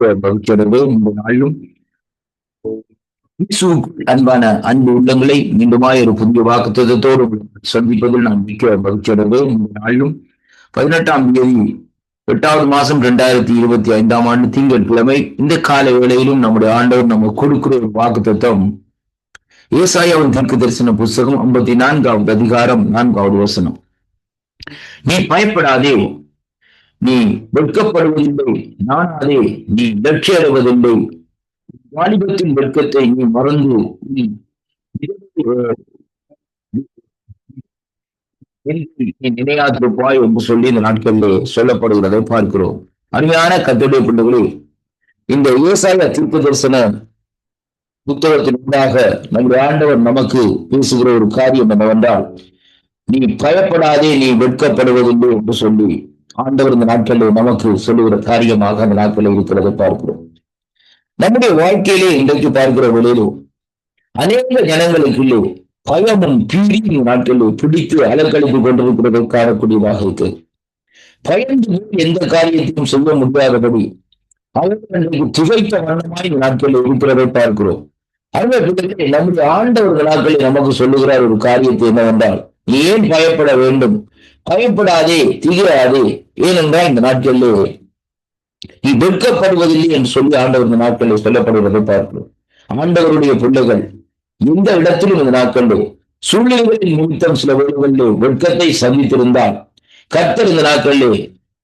மகிழ்ச்சியடைந்து நாளிலும் அன்பான அன்பு உள்ளங்களை மீண்டுமாய் ஒரு புதிய வாக்குத்தத்தோடு சந்திப்பதில் நான் மிக்க மகிழ்ச்சியடைந்து நாளிலும் பதினெட்டாம் தேதி எட்டாவது மாசம் இரண்டாயிரத்தி இருபத்தி ஐந்தாம் ஆண்டு திங்கட்கிழமை இந்த கால வேளையிலும் நம்முடைய ஆண்டவர் நம்ம கொடுக்கிற ஒரு வாக்குத்தத்தம். ஏசாயாவின் தீர்க்கு தரிசன புஸ்தகம் ஐம்பத்தி நான்காவது அதிகாரம் நான்காவது வசனம். நீ பயப்படாதே நீ வெட்கப்படுவதில்லை. அதே நீ லட்சியடைவதில்லை வாலிபத்தின் வெட்கத்தை நீ மறந்து நீ நினையாதிருப்பாய் என்று சொல்லி இந்த நாட்களிலே சொல்லப்படுகிறதை பார்க்கிறோம். அருமையான கத்துடைய பிள்ளைகளே இந்த விவசாய தீர்க்க தரிசன புத்தகத்தின் உண்டாக நம்முடைய ஆண்டவர் நமக்கு பேசுகிற ஒரு காரியம் என்னவென்றால் நீ பயப்படாதே நீ வெட்கப்படுவதில்லை என்று சொல்லி ஆண்டவர் இந்த நாட்களில் நமக்கு சொல்லுகிற காரியமாக அந்த நாட்களில் இருக்கிறதை பார்க்கிறோம். நம்முடைய வாழ்க்கையிலே இன்றைக்கு பார்க்கிற வேளையிலும் அநேக ஜனங்களுக்குள்ளே பயமும் பீடியும் நாட்களில் பிடித்து அலக்கழித்துக் கொண்டிருக்கிறதை காணக்கூடியதாக இருக்கு. பயந்து எந்த காரியத்தையும் செய்ய முடியாதபடி அவர்கள் திகைத்த வண்ணமாய் இந்த நாட்களில் இருக்கிறதை பார்க்கிறோம். அந்த நம்முடைய ஆண்டவர் நாட்களில் நமக்கு சொல்லுகிறார் ஒரு காரியத்தை என்னவென்றால் ஏன் பயப்பட வேண்டும்? பயப்படாதே திகையாதே. ஏனென்றால் இந்த நாட்களிலே நீ வெட்கப்படுவதில்லை என்று சொல்லி ஆண்டவர் இந்த நாட்களில் சொல்லப்படுவதை பார்க்கிறோம். ஆண்டவருடைய பிள்ளைகள் எந்த இடத்திலும் இந்த நாட்களிலே சூழ்நிலைகளின் நிமித்தம் சில வேளைகளில் வெட்கத்தை சந்தித்திருந்தால் கர்த்தர் இந்த நாட்களிலே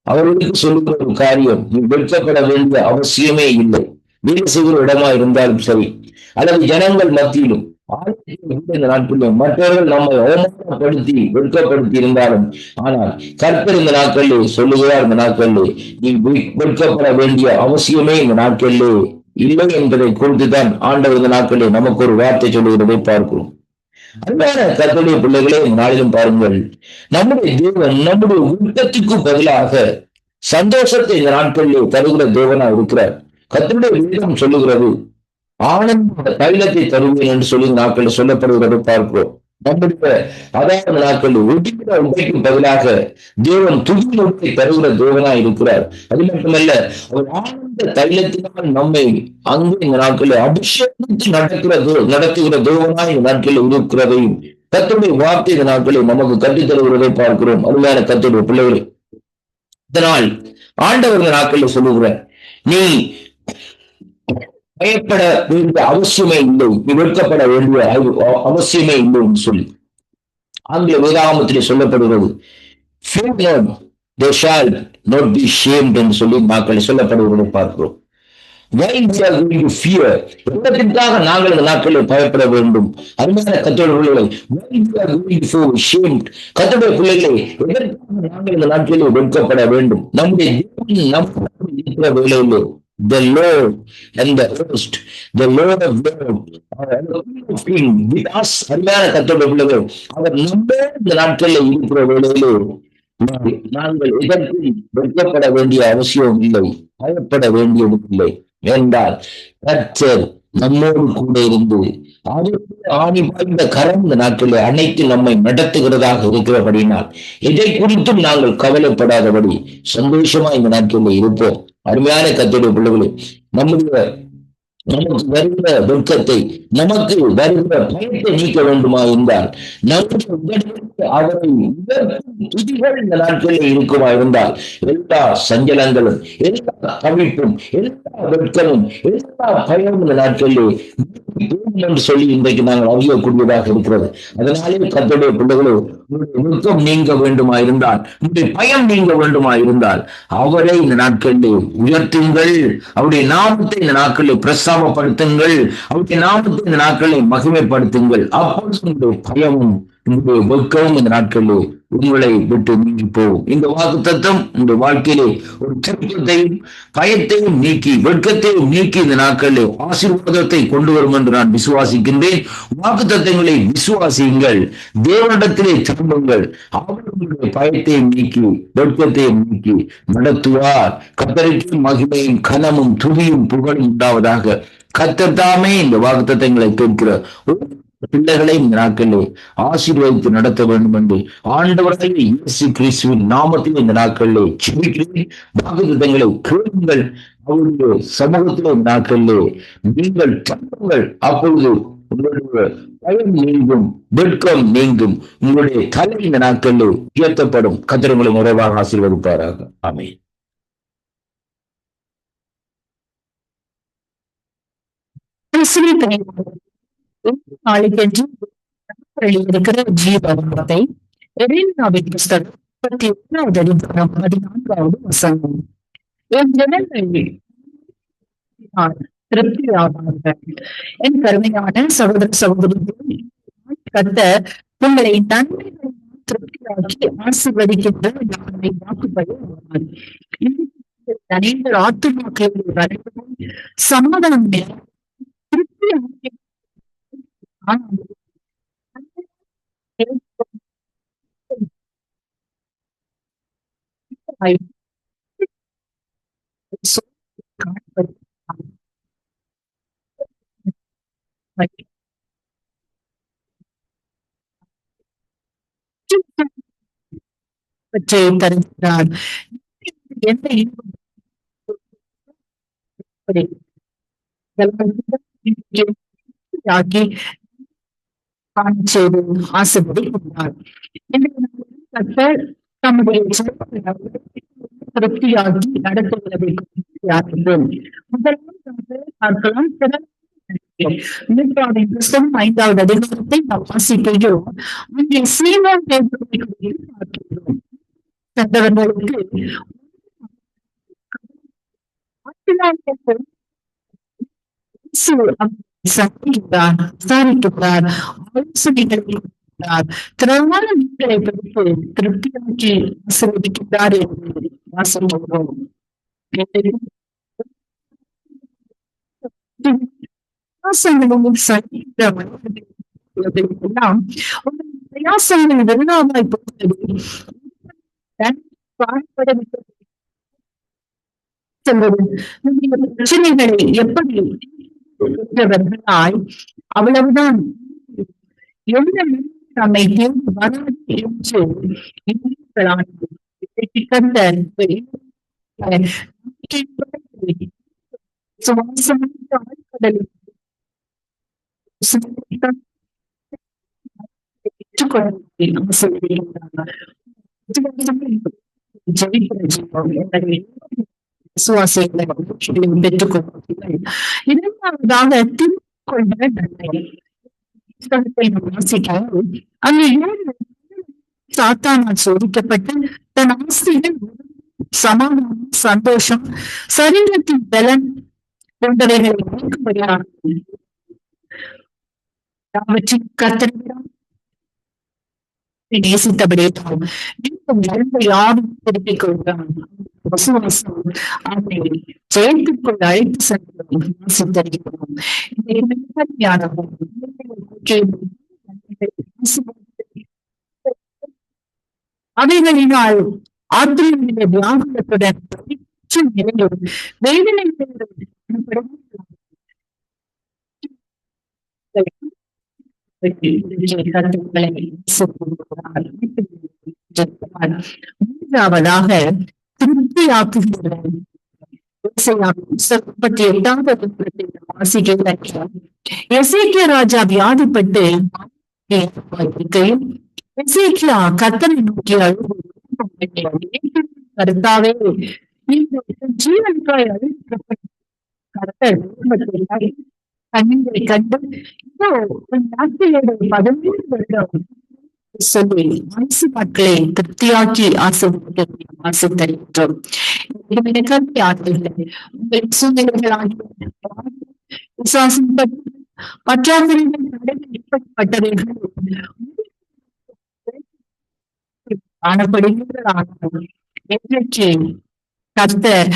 அவர்களுக்கு சொல்லுகிற ஒரு காரியம் நீ வெட்கப்பட வேண்டிய அவசியமே இல்லை. வேலை செய்கிற இடமா இருந்தாலும் சரி அல்லது ஜனங்கள் மத்தியிலும் இந்த நாட்களில் மற்றவர்கள் நம்மை அவமானப்படுத்தி வெட்கப்படுத்தி இருந்தாலும் ஆனால் கர்த்தர் இந்த நாட்கள் சொல்லுகிறார் இந்த நாட்கள் நீ வெட்கப்பட வேண்டிய அவசியமே இந்த நாட்களிலே இல்லை என்பதை குறித்துதான் ஆண்டவர் இந்த நாட்களே நமக்கு ஒரு வார்த்தை சொல்லுகிறதை பார்க்கிறோம். அன்பான கர்த்தருடைய பிள்ளைகளே நாளிலும் பாருங்கள் நம்முடைய தேவன் நம்முடைய உள்ளத்துக்கு பதிலாக சந்தோஷத்தை இந்த நாட்களிலே தருகிற தேவனா இருக்கிறார். கத்தருடைய வேதம் சொல்லுகிறது ஆனந்த தைலத்தை தருவேன் என்று சொல்லி நாட்கள் சொல்லப்படுவதை பார்க்கிறோம். நம்முடைய அதாவது நாட்கள் ஒட்டிக்கிற உடைக்கு பதிலாக தேவன் துதிமுறை தருகிற தேவனா இருக்கிறார். அது மட்டுமல்ல அவர் ஆனந்த தைலத்தினால் நம்மை அங்கு இந்த நாட்களில் அபிஷேகத்து நடக்கிற நடத்துகிற தேவனா இந்த நாட்களில் இருக்கிறதையும் கத்துடைய வார்த்தை இந்த நாட்களில் நமக்கு கட்டி தருகிறதை பார்க்கிறோம். அருமையான கத்துடைய பிள்ளைகளை இதனால் ஆண்டவர் நாட்களில் சொல்லுகிற நீ பயப்பட வேண்டிய அவசியமே இல்லை. நீ வெட்கப்பட வேண்டிய அவசியமே இல்லை என்று சொல்லி. ஆங்கில வேதாகமத்திலே சொல்லப்படுகிறது. என்று சொல்லி நாட்களை சொல்லப்படுவதை பார்க்கிறோம். எண்ணத்திற்காக நாங்கள் இந்த நாட்களில் பயப்பட வேண்டும்? அருமையான கத்தோட பிள்ளைகளை கத்தோட பிள்ளைகளை எதற்காக நாங்கள் இந்த நாட்களில் வெட்கப்பட வேண்டும்? நம்முடைய நம்முடைய இருக்கிற வேலையிலே the Lord and the host, the Lord of Lord, King, அருமையான கத்தோட பிள்ளைகள் அவர் நம்ம இந்த நாட்களில் இருக்கிற வேளையிலே நாங்கள் எதற்கும் வெட்கப்பட வேண்டிய அவசியம் இல்லை பயப்பட வேண்டியது இல்லை. என்றால் கர்த்தர் நம்மோடு கூட இருந்து ஆணி பாய்ந்த கரம் இந்த நாட்களில் அனைத்து நம்மை நடத்துகிறதாக இருக்கிறபடினால் இதை குறித்தும் நாங்கள் கவலைப்படாதபடி சந்தோஷமா இந்த நாட்களில் இருப்போம். அருமையான கத்தோடைய பிள்ளைகளே நம்முடைய நமக்கு வருகிற வெட்கத்தை நமக்கு வருகிற பயத்தை நீக்க வேண்டுமா இருந்தால் நம்முடைய அவரை துதிகள் இந்த நாட்களில் இருக்குமா இருந்தால் எல்லா சஞ்சலங்களும் எல்லா தவிப்பும் எல்லா வெட்கமும் எல்லா பயமும் இந்த நாட்களிலே என்று சொல்லி இன்றைக்கு நாங்கள் அறியக்கூடியதாக இருக்கிறது. அதனாலே கத்தோடைய பிள்ளைகளோ உங்களுடைய வெட்கம் நீங்க வேண்டுமா இருந்தால் உங்களுடைய பயம் நீங்க வேண்டுமா இருந்தால் அவரை இந்த நாட்களிலே உயர்த்துங்கள். அவருடைய நாமத்தை இந்த நாட்களில் பிரஸ்தாபப்படுத்துங்கள். அவருடைய நாமத்தை இந்த நாட்களை மகிமைப்படுத்துங்கள். அப்பொழுது உங்களுடைய பயமும் உங்களுடைய இந்த நாட்களில் உங்களை விட்டு நீங்கி போவோம் இந்த வாக்கு தத்துவம் உங்களுடைய வாழ்க்கையிலே ஒரு திருப்பத்தையும் பயத்தையும் நீக்கி வெட்கத்தையும் நீக்கி இந்த நாட்களிலே ஆசீர்வாதத்தை கொண்டு வரும் என்று நான் விசுவாசிக்கின்றேன். வாக்கு தத்துவங்களை விசுவாசியுங்கள். தேவனிடத்திலே திரும்புங்கள். அவர்களுடைய பயத்தையும் நீக்கி வெட்கத்தையும் நீக்கி நடத்துவார். கத்தரிக்கு மகிமையும் கனமும் துணியும் புகழும் உண்டாவதாக கத்தத்தாமே இந்த வாக்கு தத்துவங்களை கேட்கிற பிள்ளைகளை இந்த நாட்களில் ஆசீர்வதித்து நடத்த வேண்டும் என்று ஆண்டவராக இயேசு கிறிஸ்துவின் நாமத்தில் இந்த நாட்களிலே செபிக்கிறேன் வாக்குத்தங்களை கேளுங்கள். அவருடைய சமூகத்திலே நாட்களிலே நீங்கள் தங்குங்கள். அப்பொழுது உங்களுடைய பயம் நீங்கும். வெட்கம் நீங்கும். உங்களுடைய தலை இந்த நாட்களில் உயர்த்தப்படும் கத்திரங்களை நிறைவாக ஆசீர்வதிப்பாராக. ஆமே நாளைக்கென்று இருக்கிற ஜீவத்தை எரேமியாவின் புஸ்தகம் முப்பத்தி ஒன்றாவது அதிகாரம் பதினான்காவது வசனம். என் ஜனங்கள் என் கருமையான சகோதர சகோதரிகள் கத்த உங்களை தன்மை திருப்தியாக்கி ஆசீர்வதிக்கின்ற யாரை வாக்குப்படி அனைவர் ஆத்துமாக்களை வரைக்கும் சமாதானம் திருப்தியாக்கி பற்றி தருகிறார். எந்த ஆகி செய்து ஆசைப்படி கொண்டார் கர்த்தர் தம்முடைய திருப்தியாகி நடத்துவதை முதலாவது பார்க்கலாம். மூன்றாவது புஸ்தகம் ஐந்தாவது அதிகாரத்தை நாம் வாசிக்கிறோம். அங்கே சீமான் பார்க்கிறோம். சென்றவர்களுக்கு சந்திக்கிறார் விசாரிக்கிறார் ஆலோசனைகள் கொடுக்கிறார் திறமான நீங்களை பிடித்து திருப்தியாக்கி ஆசீர்வதிக்கிறார் என்று வாசிக்கிறோம் எல்லாம் பிரயாசங்கள் போகிறது. பிரச்சனைகளை எப்படி பெற்றவர்களாய் அவ்வளவுதான் எந்த நம்மை தேர்ந்து வராது என்று கண்ட விசுவாசிகளை பெற்றுக் கொள்வார்கள் இரண்டாவதாக திருக்கொண்ட நன்மை புத்தகத்தை நாம் வாசிக்கிறோம் அங்கு சாத்தானால் சோதிக்கப்பட்டு தன் ஆசைகள் சமாதானம் சந்தோஷம் சரீரத்தின் பலன் போன்றவைகளை நீக்கும்படியாக அவற்றின் கத்தரிடம் நேசித்தபடியே மீண்டும் இழந்த யாரும் திருப்பிக் விசுவாசம் அழைத்து சென்றோம் அவைகளினால் ஆத்திரமில்லை வியாகுலத்துடன் வேதனை மூன்றாவதாக திருப்தியாக்குகிற முப்பத்தி எட்டாவது எசேக்கிய ராஜா வியாதிப்பட்டு எசேக்கியா கத்தனை நோக்கி கருத்தாவே கருத்தாவே ஜீவனுக்காய் அழுத்தப்பட்ட கர்த்தர் கண்ணீரை கண்டு இதோ உன் பதினேழு வருடம் சொல்லி ஆசு மக்களை திருப்தியாக்கி ஆசை ஆசை தருகின்றோம் கல்வி ஆற்றுகளை உங்கள் சூழ்நிலைகள் ஆகிய விசுவாசம் பற்றாக்குறைகள் காணப்படுகின்றன கர்த்தர்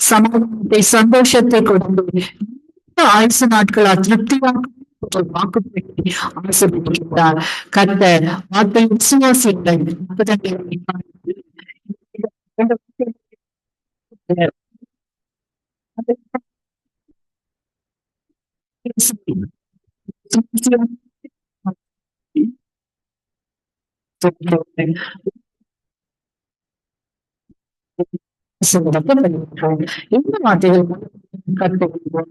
சமாதானத்தை சந்தோஷத்தை கொடுத்து ஆயுசு நாட்களா திருப்தியாக வாக்குப்பட்டி ஆசைப்பட்டிருந்தார் கர்த்தர் வார்த்தை விசுவாசிகள் இந்த வார்த்தைகள் கற்றுக்கொள்வோம்